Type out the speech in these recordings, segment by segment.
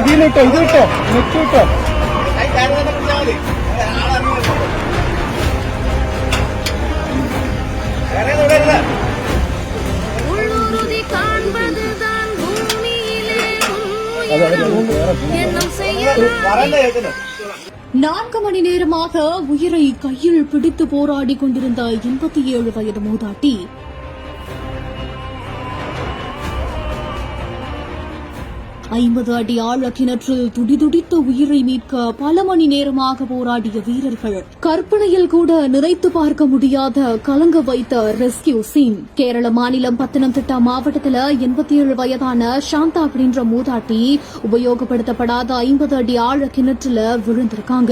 ഇതിലിട്ടോ ഇതിലിട്ടോ net ഇട്ടോ உள்ளுறுதி காண்பதுதான் பூமியிலே உன்னுயிர் எண்ணம் செய்ய நான்கு மணி நேரமாக உயிரை கையில் பிடித்து போராடி கொண்டிருந்த எண்பத்தி ஏழு வயது மூதாட்டி ஐம்பது அடி ஆழ கிணற்றில் துடிதுடித்த உயிரை மீட்க பல மணி நேரமாக போராடிய வீரர்கள் கற்பனையில் கூட நினைத்து பார்க்க முடியாத கலங்க வைத்த ரெஸ்கியூ சீன். கேரள மாநிலம் பத்தனம்திட்டா மாவட்டத்துல எண்பத்தி ஏழு வயதான சாந்தா அப்படின்ற மூதாட்டி உபயோகப்படுத்தப்படாத ஐம்பது அடி ஆழ கிணற்றுல விழுந்திருக்காங்க.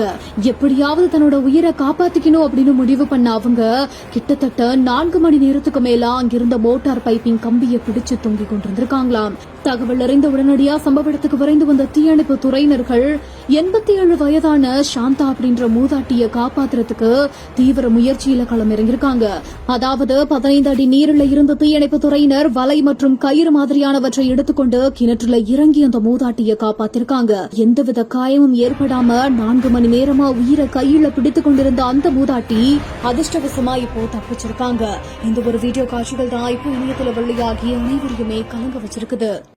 எப்படியாவது தன்னோட உயிரை காப்பாத்திக்கணும் அப்படின்னு முடிவு பண்ண அவங்க கிட்டத்தட்ட நான்கு மணி நேரத்துக்கு மேல அங்கிருந்த மோட்டார் பைப்பிங் கம்பியை பிடிச்சு தொங்கிக் கொண்டிருந்திருக்காங்களாம். தகவல் அறிந்த உடனடியாக சம்பவ இடத்துக்கு விரைந்து வந்த தீயணைப்பு துறையினர்கள் எண்பத்தி ஏழு வயதான சாந்தா அப்படின்ற மூதாட்டிய காப்பாத்துறதுக்கு தீவிர முயற்சியில களம் இறங்கியிருக்காங்க அதாவது பதினைந்து அடி நீரில் இருந்த தீயணைப்பு துறையினர் வலை மற்றும் கயிறு மாதிரியானவற்றை எடுத்துக்கொண்டு கிணற்றுல இறங்கி அந்த மூதாட்டிய காப்பாத்திருக்காங்க. எந்தவித காயமும் ஏற்படாம நான்கு மணி நேரமா உயிரை கையில பிடித்துக் கொண்டிருந்த அந்த மூதாட்டி அதிர்ஷ்டவசமா இப்போ தப்பிச்சிருக்காங்க. இந்த ஒரு வீடியோ காட்சிகள் தான் இப்போ இணையத்துல வெளியாகி அனைவரையுமே கலங்க வச்சிருக்குது.